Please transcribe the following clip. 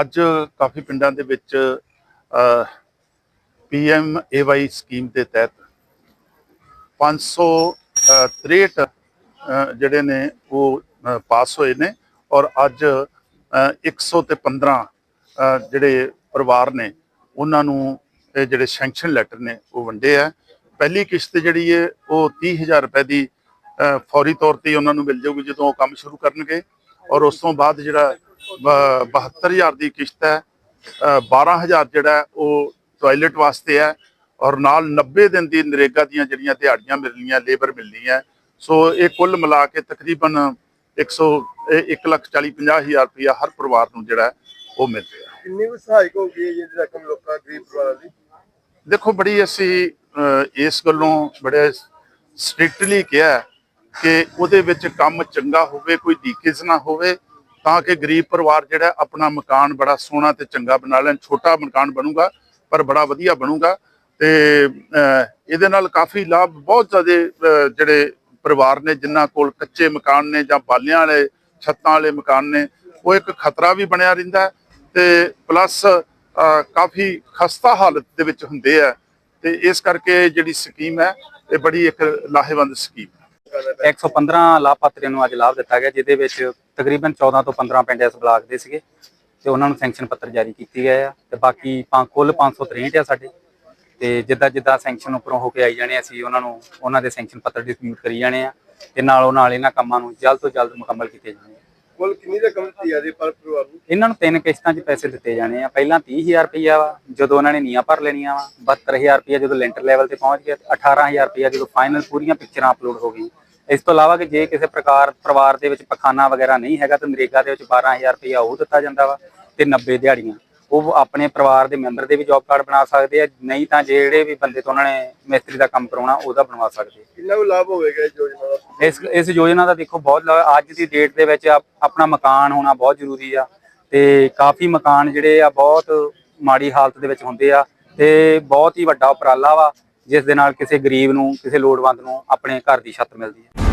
ਅੱਜ ਕਾਫੀ ਪਿੰਡਾਂ ਦੇ ਵਿੱਚ ਪੀਐਮ ਏਵਾਈ ਸਕੀਮ ਦੇ ਤਹਿਤ 563 ਅਹ, ਜਿਹੜੇ ਨੇ ਉਹ ਪਾਸ ਹੋਏ ਨੇ ਔਰ ਅੱਜ ਅਹ, 100 ਤੇ 15 ਜਿਹੜੇ ਪਰਿਵਾਰ ਨੇ ਉਹਨਾਂ ਨੂੰ ਇਹ ਜਿਹੜੇ ਸੈਂਕਸ਼ਨ ਲੈਟਰ ਨੇ ਉਹ ਵੰਡੇ ਆ। ਪਹਿਲੀ ਕਿਸ਼ਤ ਜਿਹੜੀ ਹੈ ਉਹ 30000 ਰੁਪਏ ਦੀ ਫੌਰੀ ਤੌਰ ਤੇ ਉਹਨਾਂ ਨੂੰ ਮਿਲ ਜਾਊਗੀ ਜਦੋਂ ਉਹ ਕੰਮ ਸ਼ੁਰੂ ਕਰਨਗੇ ਔਰ ਉਸ ਤੋਂ ਬਾਅਦ ਜਿਹੜਾ 72000 ਦੀ ਕਿਸ਼ਤ ਹੈ। ਅਹ 12000 ਜਿਹੜਾ ਉਹ ਟਾਇਲਟ ਵਾਸਤੇ ਹੈ ਔਰ ਨਾਲ 90 ਦਿਨ ਦੀ ਨਰੇਗਾ ਦੀਆਂ ਜਿਹੜੀਆਂ ਦਿਹਾੜੀਆਂ ਮਿਲਣੀਆਂ ਲੇਬਰ ਮਿਲਣੀ ਹੈ। ਸੋ ਇਹ ਕੁੱਲ ਮਿਲਾ ਕੇ ਤਕਰੀਬਨ 100 1 ਲੱਖ 40 50 ਹਜ਼ਾਰ ਰੁਪਇਆ ਹਰ ਪਰਿਵਾਰ ਨੂੰ ਜਿਹੜਾ ਉਹ ਮਿਲ ਰਿਹਾ। ਕਿੰਨੀ ਕੁ ਸਹਾਇਕ ਹੋ ਗਈ ਹੈ ਜਿਹੜੀ ਰਕਮ ਲੋਕਾਂ ਗਰੀਬ ਪਰਿਵਾਰਾਂ ਦੀ? ਦੇਖੋ ਬੜੀ ਅਸੀਂ ਇਸ ਗੱਲੋਂ ਬੜੇ ਸਟ੍ਰਿਕਟਲੀ ਕਿਹਾ ਕਿ ਉਹਦੇ ਵਿੱਚ ਕੰਮ ਚੰਗਾ ਹੋਵੇ ਕੋਈ ਲੀਕੇਜ ਨਾ ਹੋਵੇ ਤਾਂ ਕਿ ਗਰੀਬ ਪਰਿਵਾਰ ਜਿਹੜਾ ਆਪਣਾ ਮਕਾਨ ਬੜਾ ਸੋਹਣਾ ਤੇ ਚੰਗਾ ਬਣਾ ਲੈਣ, ਛੋਟਾ ਮਕਾਨ ਬਣੂਗਾ, ਪਰ ਬੜਾ ਵਧੀਆ ਬਣੂਗਾ ਤੇ ਇਹਦੇ ਨਾਲ ਕਾਫੀ ਲਾਭ ਬਹੁਤ ਜ਼ਿਆਦਾ ਜਿਹੜੇ ਪਰਿਵਾਰ ਨੇ, ਜਿਨ੍ਹਾਂ ਕੋਲ ਕੱਚੇ ਮਕਾਨ ਨੇ ਜਾਂ ਬਾਲਿਆਂ ਵਾਲੇ, ਛੱਤਾਂ ਵਾਲੇ ਮਕਾਨ ਨੇ, ਉਹ ਇੱਕ ਖਤਰਾ ਵੀ ਬਣਿਆ ਰਹਿੰਦਾ ਹੈ ਤੇ ਪਲੱਸ ਕਾਫੀ ਖਸਤਾ ਹਾਲਤ ਦੇ ਵਿੱਚ ਹੁੰਦੇ ਆ ਤੇ ਇਸ ਕਰਕੇ ਜਿਹੜੀ ਸਕੀਮ ਹੈ, ਇਹ ਬੜੀ ਇੱਕ ਲਾਹੇਵੰਦ ਸਕੀਮ 115 ਲਾਭਪਾਤਰੀਆਂ ਨੂੰ ਅੱਜ ਲਾਭ ਦਿੱਤਾ ਗਿਆ ਜਿਹਦੇ ਵਿੱਚ ਤਕਰੀਬਨ 14 ਤੋਂ 15 ਪਿੰਡ ਇਸ ਬਲਾਕ ਦੇ ਸੀਗੇ ਤੇ ਉਹਨਾਂ ਨੂੰ ਸੈਂਕਸ਼ਨ ਪੱਤਰ ਜਾਰੀ ਕੀਤੇ ਗਏ ਆ ਤੇ ਬਾਕੀ ਪੰ- ਕੁੱਲ 563 ਆ ਸਾਡੇ ਤੇ ਜਿੱਦਾਂ ਜਿੱਦਾਂ ਸੈਂਕਸ਼ਨ ਉੱਪਰੋਂ ਹੋ ਕੇ ਆਈ ਜਾਣੇ ਅਸੀਂ ਉਹਨਾਂ ਨੂੰ ਉਹਨਾਂ ਦੇ ਸੈਂਕਸ਼ਨ ਪੱਤਰ ਡਿਸਟ੍ਰੀਬਿਊਟ ਕਰੀ ਜਾਣੇ ਆ ਤੇ ਨਾਲੋਂ ਨਾਲ ਇਹਨਾਂ ਕੰਮਾਂ ਨੂੰ ਜਲਦ ਤੋਂ ਜਲਦ ਮੁਕੰਮਲ ਕੀਤੇ ਜਾਣੇ ਆ। ਕੁੱਲ ਕਿੰਨੀ ਰਕਮ ਦਿੱਤੀ ਜਾ ਰਹੀ ਹੈ ਪਰ ਪਰਿਵਾਰ ਨੂੰ? ਇਹਨਾਂ ਨੂੰ ਤਿੰਨ ਕਿਸ਼ਤਾਂ 'ਚ ਪੈਸੇ ਦਿੱਤੇ ਜਾਣੇ ਆ ਪਹਿਲਾਂ 30000 ਰੁਪਈਆ ਵਾ ਜਦੋਂ ਉਹਨਾਂ ਨੇ ਨੀਆਂ ਭਰ ਲੈਣੀਆਂ ਵਾ 72000 ਰੁਪਈਆ ਜਦੋਂ ਲੈਂਟਰ ਲੈਵਲ ਤੇ ਪਹੁੰਚ ਗਿਆ ਤੇ 18000 ਰੁਪਈਆ ਜਦੋਂ ਫਾਈਨਲ ਪੂਰੀਆਂ ਪਿਕਚਰਾਂ ਅਪਲੋਡ ਹੋ ਗਈਆਂ। ਇਸ ਤੋਂ ਇਲਾਵਾ ਕਿ ਜੇ ਕਿਸੇ ਪ੍ਰਕਾਰ ਪਰਿਵਾਰ ਦੇ ਵਿੱਚ ਪਖਾਨਾ ਵਗੈਰਾ ਨਹੀਂ ਹੈਗਾ ਤਾਂ ਨਰੇਗਾ ਦੇ ਵਿੱਚ 12000 ਰੁਪਈਆ ਉਹ ਦਿੱਤਾ ਜਾਂਦਾ ਵਾ ਤੇ 90 ਦਿਹਾੜੀਆਂ। ਉਹ ਆਪਣੇ ਪਰਿਵਾਰ ਦੇ ਮੈਂਬਰ ਦੇ ਵੀ ਜੌਬ ਕਾਰਡ ਬਣਾ ਸਕਦੇ ਆ ਨਹੀਂ ਤਾਂ ਜਿਹੜੇ ਵੀ ਬੰਦੇ ਤੋਂ ਉਹਨਾਂ ਨੇ ਮਿਸਤਰੀ ਦਾ ਕੰਮ ਕਰਾਉਣਾ ਉਹਦਾ ਬਣਵਾ ਸਕਦੇ ਕਿੰਨਾ ਕੁ ਲਾਭ ਹੋਵੇਗਾ ਇਸ ਯੋਜਨਾ ਦਾ? ਇਸ ਇਸ ਯੋਜਨਾ ਦਾ ਦੇਖੋ ਬਹੁਤ ਲਾ- ਅੱਜ ਦੀ ਡੇਟ ਦੇ ਵਿੱਚ ਆਪ- ਆਪਣਾ ਮਕਾਨ ਹੋਣਾ ਬਹੁਤ ਜ਼ਰੂਰੀ ਆ ਤੇ ਕਾਫੀ ਮਕਾਨ ਜਿਹੜੇ ਆ ਬਹੁਤ ਮਾੜੀ ਹਾਲਤ ਦੇ ਵਿੱਚ ਹੁੰਦੇ ਆ ਤੇ ਬਹੁਤ ਹੀ ਵੱਡਾ ਉਪਰਾਲਾ ਵਾ ਜਿਸ ਦੇ ਨਾਲ ਕਿਸੇ ਗਰੀਬ ਨੂੰ ਕਿਸੇ ਲੋੜਵੰਦ ਨੂੰ ਆਪਣੇ ਘਰ ਦੀ ਛੱਤ ਮਿਲਦੀ ਹੈ